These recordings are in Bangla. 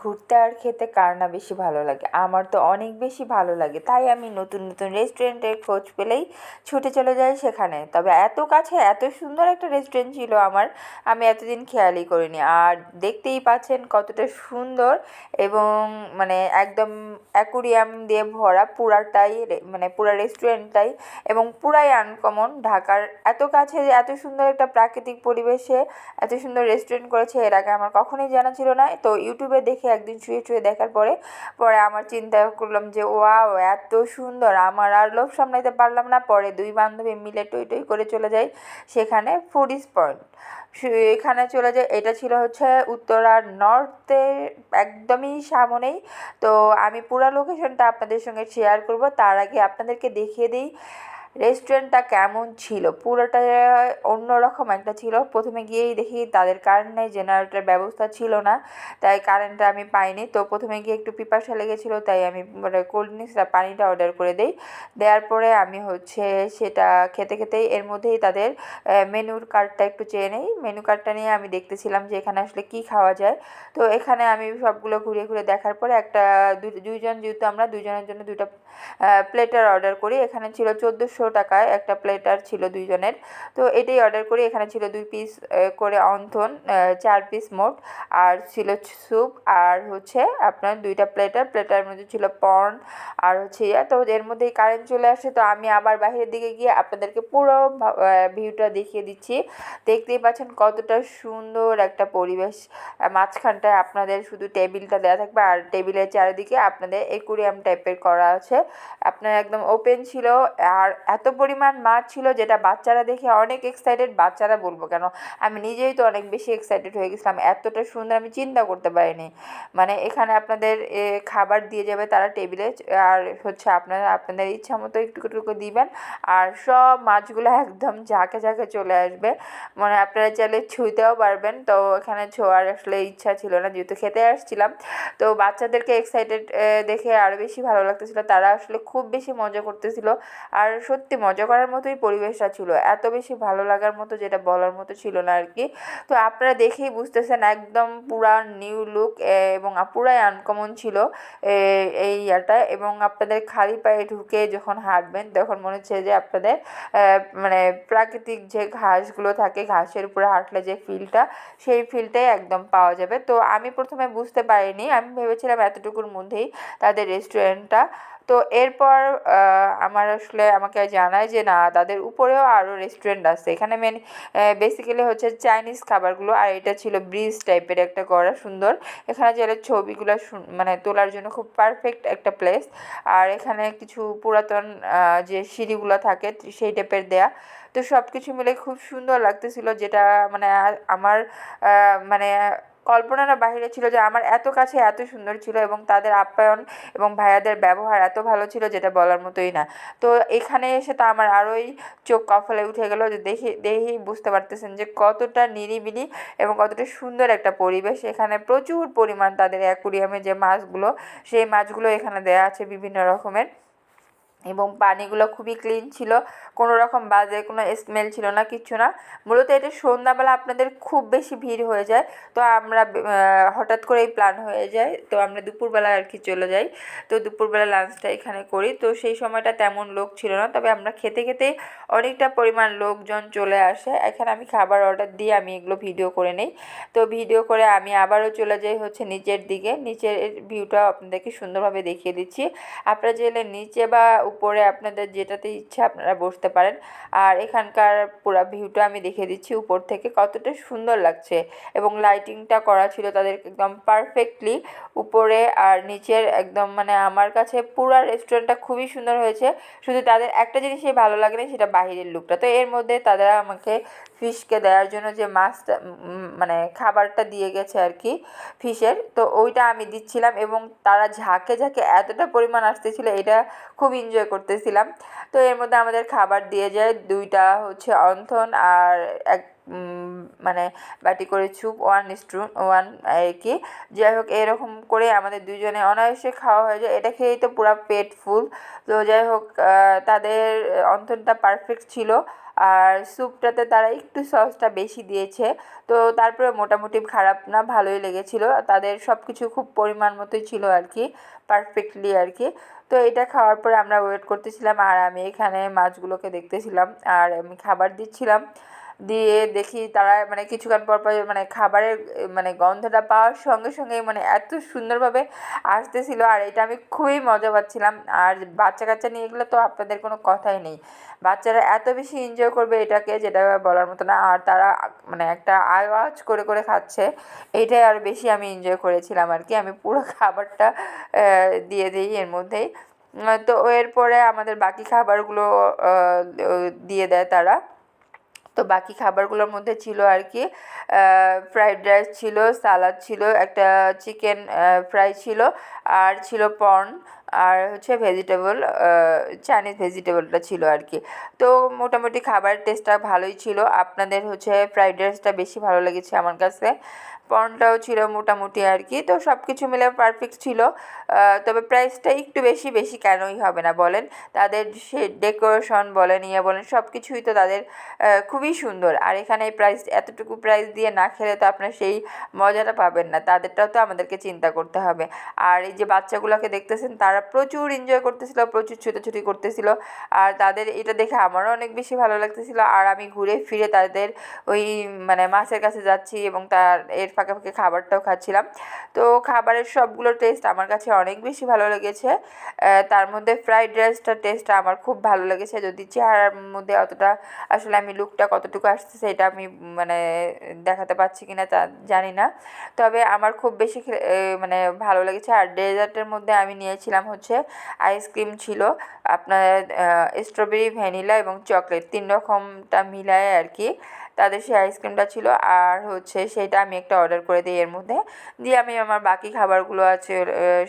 ঘুরতে আর খেতে কার না বেশি ভালো লাগে? আমার তো অনেক বেশি ভালো লাগে। তাই আমি নতুন নতুন রেস্টুরেন্টের খোঁজ পেলেই ছুটে চলে যাই সেখানে। তবে এত কাছে, এত সুন্দর একটা রেস্টুরেন্ট ছিল আমার, আমি এতদিন খেয়ালই করিনি। আর দেখতেই পাচ্ছেন কতটা সুন্দর এবং মানে একদম অ্যাকুরিয়াম দিয়ে ভরা পুরাটাই মানে পুরা রেস্টুরেন্টটাই এবং পুরাই আনকমন ঢাকার এত কাছে এত সুন্দর একটা প্রাকৃতিক পরিবেশে এত সুন্দর রেস্টুরেন্ট করেছে, এর আগে আমার কখনোই জানা ছিল না। তো ইউটিউবে দেখে একদিন শুয়ে শুয়ে দেখার পরে পরে আমার চিন্তা করলাম যে, ওয়াও, এত সুন্দর, আমার আর লোভ সামলাইতে পারলাম না। পরে দুই বান্ধবী মিলে টই টই করে চলে যাই সেখানে ফুডিস পয়েন্ট এখানে চলে যাই, এটা ছিল হচ্ছে উত্তরার নর্থে একদমই সামনেই। তো আমি পুরো লোকেশনটা আপনাদের সঙ্গে শেয়ার করব, তার আগে আপনাদেরকে দেখিয়ে দিই। রেস্টুরেন্টটা কেমন ছিল? পুরোটা অন্যরকম একটা ছিল। প্রথমে গিয়েই দেখি তাদের কারেন্ট নেই জেনারেটর ব্যবস্থা ছিল না, তাই কারেন্টটা আমি পাইনি। তো প্রথমে গিয়ে একটু পিপাসা লেগেছিল, তাই আমি মানে কোল্ড ড্রিঙ্কসটা পানিটা অর্ডার করে দিই। দেওয়ার পরে আমি হচ্ছে সেটা খেতে খেতেই এর মধ্যেই তাদের মেনুর কার্ডটা একটু চেয়ে নেই। মেনু কার্ডটা নিয়ে আমি দেখতেছিলাম যে এখানে আসলে কী খাওয়া যায়। তো এখানে আমি সবগুলো ঘুরে ঘুরে দেখার পরে একটা দুই- দুইজন যেহেতু আমরা দুজনের জন্য দুইটা প্লেটার অর্ডার করি। এখানে ছিল চোদ্দোশো টাকায় একটা প্লেটার ছিল দুইজনের। তো এটাই অর্ডার করি। এখানে ছিল দুই পিস করে অন্থন চার পিস মোট। আর ছিল স্যুপ আর হচ্ছে আপনার দুইটা প্লেটার প্লেটার মধ্যে ছিল পর্ন আর হচ্ছে ইয়া। তো এর মধ্যেই কারেন্ট চলে আসে। তো আমি আবার বাইরের দিকে গিয়ে আপনাদেরকে পুরো ভিউটা দেখিয়ে দিচ্ছি। দেখতেই পাচ্ছেন কতটা সুন্দর একটা পরিবেশ। মাঝখানটায় আপনাদের শুধু টেবিলটা দেওয়া থাকবে। আর টেবিলের চারিদিকে আপনাদের একুরিয়াম টাইপের করা আছে। আপনার একদম ওপেন ছিল। আর এত পরিমাণ মাছ ছিল যেটা বাচ্চারা দেখে অনেক এক্সাইটেড বাচ্চারা বলব কেন? আমি নিজেই তো অনেক বেশি এক্সাইটেড হয়ে গেছিলাম, এতটা সুন্দর আমি চিন্তা করতে পারিনি। মানে এখানে আপনাদের খাবার দিয়ে যাবে তারা টেবিলে, আর হচ্ছে আপনারা, আপনাদের ইচ্ছা মতো একটু একটু দিবেন, আর সব মাছগুলো একদম ঝাঁকে ঝাঁকে চলে আসবে। মানে আপনারা চাইলে ছুঁতেও পারবেন, তো এখানে ছোঁয়ার আসলে ইচ্ছা ছিল না, যেহেতু খেতে আসছিলাম। তো বাচ্চাদেরকে এক্সাইটেড দেখে আরও বেশি ভালো লাগতেছিল, তারা আসলে খুব বেশি মজা করতেছিল। আর সত্যি মজা করার মতোই পরিবেশটা ছিল। এত বেশি ভালো লাগার মতো যেটা বলার মতো ছিল না আর কি। তো আপনারা দেখেই বুঝতেছেন একদম পুরা নিউ লুক এবং পুরাই আনকমন ছিল এই ইয়াটা। এবং আপনাদের খালি পায়ে ঢুকে যখন হাঁটবেন, তখন মনে হচ্ছে যে আপনাদের মানে প্রাকৃতিক যে ঘাসগুলো থাকে, ঘাসের উপরে হাঁটলে যে ফিলটা সেই ফিলটাই একদম পাওয়া যাবে। তো আমি প্রথমে বুঝতে পারিনি, আমি ভেবেছিলাম এতটুকুর মধ্যেই তাদের রেস্টুরেন্টটা তো এরপর আমার আসলে আমাকে জানায় যে, না, তাদের উপরেও আরও রেস্টুরেন্ট আছে। এখানে মেন বেসিক্যালি হচ্ছে চাইনিজ খাবারগুলো, আর এটা ছিল ব্রিজ টাইপের একটা করা সুন্দর। এখানে চাইলে ছবিগুলো মানে তোলার জন্য খুব পারফেক্ট একটা প্লেস আর এখানে কিছু পুরাতন যে সিঁড়িগুলো থাকে সেই টাইপের দেয়া। তো সব কিছু মিলে খুব সুন্দর লাগতেছিল, যেটা মানে আমার মানে কল্পনার বাইরে ছিল যে আমার এত কাছে এত সুন্দর ছিল এবং তাদের আপ্যায়ন এবং ভাইয়াদের ব্যবহার এত ভালো ছিল যেটা বলার মতোই না। তো এখানে এসে তো আমার আরোই চোখ কফলে উঠে গেলো যে দেখে, দেখেই বুঝতে পারতেছেন যে কতটা নিরিবিলি এবং কতটা সুন্দর একটা পরিবেশ। এখানে প্রচুর পরিমাণ তাদের অ্যাকুরিয়ামে যে মাছগুলো, সেই মাছগুলো এখানে দেওয়া আছে বিভিন্ন রকমের। এবং পানিগুলো খুবই ক্লিন ছিল। কোনো রকম বাজে কোনো স্মেল ছিল না, কিচ্ছু না। মূলত এটা সন্ধ্যাবেলা আপনাদের খুব বেশি ভিড় হয়ে যায়। তো আমরা হঠাৎ করেই প্ল্যান হয়ে যায়। তো আমরা দুপুরবেলা আর কি চলে যাই। তো দুপুরবেলা লাঞ্চটা এখানে করি। তো সেই সময়টা তেমন লোক ছিল না। তবে আমরা খেতে খেতেই অনেকটা পরিমাণ লোকজন চলে আসে। এখানে আমি খাবার অর্ডার দিয়ে আমি এগুলো ভিডিও করে নিই। তো ভিডিও করে আমি আবারও চলে যাই হচ্ছে নিচের দিকে। নিচের ভিউটা আপনাদেরকে সুন্দরভাবে দেখিয়ে দিচ্ছি। আপনারা চাইলে নিচে বা উপরে আপনাদের যেটাতে ইচ্ছা আপনারা বসতে পারেন। আর এখানকার পুরো ভিউটা আমি দেখে দিচ্ছি উপর থেকে কতটা সুন্দর লাগছে। এবং লাইটিংটা করা ছিল তাদের একদম পারফেক্টলি উপরে আর নিচের একদম মানে আমার কাছে পুরো রেস্টুরেন্টটা খুবই সুন্দর হয়েছে। শুধু তাদের একটা জিনিসই ভালো লাগেনি সেটা বাহিরের লুকটা তো এর মধ্যে তারা আমাকে ফিশকে দেওয়ার জন্য যে মাছটা মানে খাবারটা দিয়ে গেছে আর কি ফিশের, তো ওইটা আমি দিচ্ছিলাম এবং তারা ঝাঁকে ঝাঁকে এতটা পরিমাণ আসতেছিল, এটা খুব এনজয় করতেছিলাম। তো এর মধ্যে আমাদের খাবার দিয়ে যায় দুইটা হচ্ছে অন্থন আর এক মানে বাটি করে চুপ ওয়ান টু ওয়ান আর কি? যাই হোক, এরকম করে আমাদের দুজনে অনায়াসে খাওয়া হয়ে যায়। এটা খেয়েই তো পুরো পেট ফুল। তো যাই হোক তাদের অন্তনটা পারফেক্ট ছিল। আর স্যুপটাতে তারা একটু সসটা বেশি দিয়েছে। তো তারপরে মোটামুটি খারাপ না, ভালোই লেগেছিল। তাদের সব কিছু খুব পরিমাণ মতোই ছিল আর কি পারফেক্টলি আর কি। তো এটা খাওয়ার পরে আমরা ওয়েট করতেছিলাম আর আমি এখানে মাছগুলোকে দেখতেছিলাম। আর আমি খাবার দিচ্ছিলাম। দিয়ে দেখি তারা মানে কিছুক্ষণ পর পর মানে খাবারের মানে গন্ধটা পাওয়ার সঙ্গে সঙ্গেই মানে এত সুন্দরভাবে আসতেছিল আর এটা আমি খুবই মজা পাচ্ছিলাম। আর বাচ্চা কাচ্চা নিয়ে গেলে তো আপনাদের কোনো কথাই নেই। বাচ্চারা এত বেশি এনজয় করবে এটাকে যেটা বলার মতো না। আর তারা মানে একটা আওয়াজ করে করে খাচ্ছে, এটাই আর বেশি আমি এনজয় করেছিলাম আর কি। আমি পুরো খাবারটা দিয়ে দিই এর মধ্যেই। তো এরপরে আমাদের বাকি খাবারগুলো দিয়ে দেয় তারা। তো বাকি খাবারগুলোর মধ্যে ছিল আর কি ফ্রাইড রাইস ছিল সালাদ ছিল, একটা চিকেন ফ্রাই ছিল, আর ছিল পর্ন। আর হচ্ছে ভেজিটেবল চাইনিজ ভেজিটেবলটা ছিল আর কি তো মোটামুটি খাবারের টেস্টটা ভালোই ছিল। আপনাদের হচ্ছে ফ্রাইড রাইসটা বেশি ভালো লেগেছে আমার কাছে। পর্নটাও ছিল মোটামুটি আর কি তো সব কিছু মিলে পারফেক্ট ছিল। তবে প্রাইসটা একটু বেশি বেশি কেনই হবে না বলেন। তাদের সে ডেকোরেশন বলেন ইয়ে বলেন সব কিছুই তো তাদের খুবই সুন্দর। আর এখানে এই প্রাইস এতটুকু প্রাইস দিয়ে না খেলে তো আপনার সেই মজাটা পাবেন না। তাদেরটাও তো আমাদেরকে চিন্তা করতে হবে। আর এই যে বাচ্চাগুলোকে দেখতেছেন তারা প্রচুর এনজয় করতেছিল, প্রচুর ছুটোছুটি করতেছিল। আর তাদের এটা দেখে আমারও অনেক বেশি ভালো লাগতেছিল। আর আমি ঘুরে ফিরে তাদের ওই মানে মাছের কাছে যাচ্ছি এবং তার, এর ফাঁকে ফাঁকে খাবারটাও খাচ্ছিলাম। তো খাবারের সবগুলো টেস্ট আমার কাছে অনেক বেশি ভালো লেগেছে। তার মধ্যে ফ্রাইড রাইসটার টেস্টটা আমার খুব ভালো লেগেছে। যদি চেহারার মধ্যে অতটা আসলে আমি লুকটা কতটুকু আসতেছে এটা আমি মানে দেখাতে পারছি কি না তা জানি না। তবে আমার খুব বেশি মানে ভালো লেগেছে। আর ডেজার্টের মধ্যে আমি নিয়েছিলাম হচ্ছে আইসক্রিম ছিল। আপনার স্ট্রবেরি ভ্যানিলা এবং চকলেট তিন রকমটা মিলায় আর কি তাদের সেই আইসক্রিমটা ছিল। আর হচ্ছে সেটা আমি একটা অর্ডার করে দিই এর মধ্যে। দিয়ে আমি আমার বাকি খাবারগুলো আছে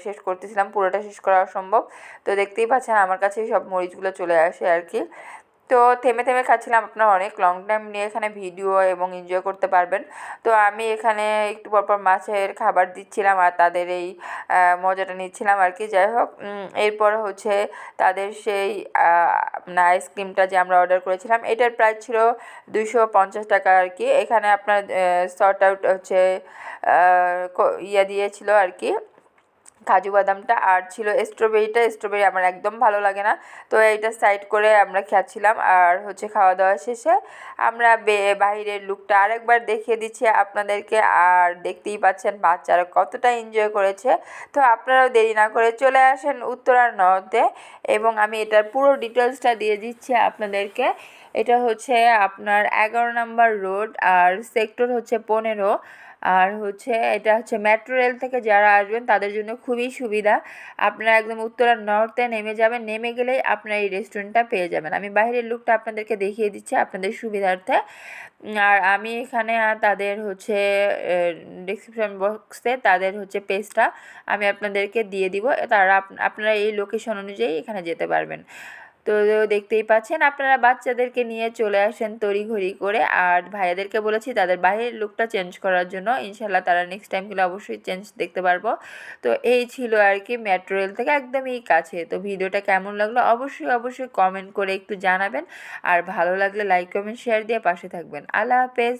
শেষ করতেছিলাম। পুরোটা শেষ করা অসম্ভব। তো দেখতেই পাচ্ছেন আমার কাছে সব মরিচগুলো চলে আসে আর কি তো থেমে থেমে খাচ্ছিলাম। আপনারা অনেক লং টাইম নিয়ে এখানে ভিডিও এবং এনজয় করতে পারবেন। তো আমি এখানে একটু পরপর মাছের খাবার দিচ্ছিলাম আর তাদের এই মজাটা নিচ্ছিলাম আর কি। যাই হোক এরপর হচ্ছে তাদের সেই আইসক্রিমটা যে আমরা অর্ডার করেছিলাম, এটার প্রাইস ছিল দুশো পঞ্চাশ টাকা আর কি। এখানে আপনার সর্ট আউট হচ্ছে ইয়ে দিয়েছিল আর কি। কাজু বাদামটা আর ছিল স্ট্রবেরিটা স্ট্রবেরি আমার একদম ভালো লাগে না। তো এইটা সাইড করে আমরা খাচ্ছিলাম আর হচ্ছে খাওয়া দাওয়া শেষে আমরা বে- বাইরের লুকটা আরেকবার দেখিয়ে দিচ্ছি আপনাদেরকে। আর দেখতেই পাচ্ছেন বাচ্চারা কতটা এনজয় করেছে। তো আপনারাও দেরি না করে চলে আসেন উত্তরার নদে এবং আমি এটার পুরো ডিটেলসটা দিয়ে দিচ্ছি আপনাদেরকে। এটা হচ্ছে আপনার এগারো নাম্বার রোড আর সেক্টর হচ্ছে পনেরো। আর হচ্ছে এটা হচ্ছে মেট্রো রেল থেকে যারা আসবেন, তাদের জন্য খুবই সুবিধা। আপনারা একদম উত্তরার নর্থে নেমে যাবেন, নেমে গেলেই আপনারা এই রেস্টুরেন্টটা পেয়ে যাবেন। আমি বাইরের লুকটা আপনাদেরকে দেখিয়ে দিচ্ছি আপনাদের সুবিধার্থে। আর আমি এখানে তাদের হচ্ছে ডিসক্রিপশন বক্সে তাদের হচ্ছে পেজটা আমি আপনাদেরকে দিয়ে দিব। তারা আপ- আপনারা এই লোকেশন অনুযায়ী এখানে যেতে পারবেন। তো দেখতেই পাচ্ছেন, আপনারা বাচ্চাদেরকে নিয়ে চলে আসেন তড়িঘড়ি করে। আর ভাইয়াদেরকে বলেছি, তাদের বাইরের লুকটা চেঞ্জ করার জন্য ইনশাল্লাহ তারা নেক্সট টাইম গেলে অবশ্যই চেঞ্জ দেখতে পারব। তো এই ছিল আর কি মেট্রো রেল থেকে একদমই কাছে। তো ভিডিওটা কেমন লাগল অবশ্যই অবশ্যই কমেন্ট করে একটু জানাবেন। আর ভালো লাগলে লাইক কমেন্ট শেয়ার দিয়ে পাশে থাকবেন। আল্লাহ হাফেজ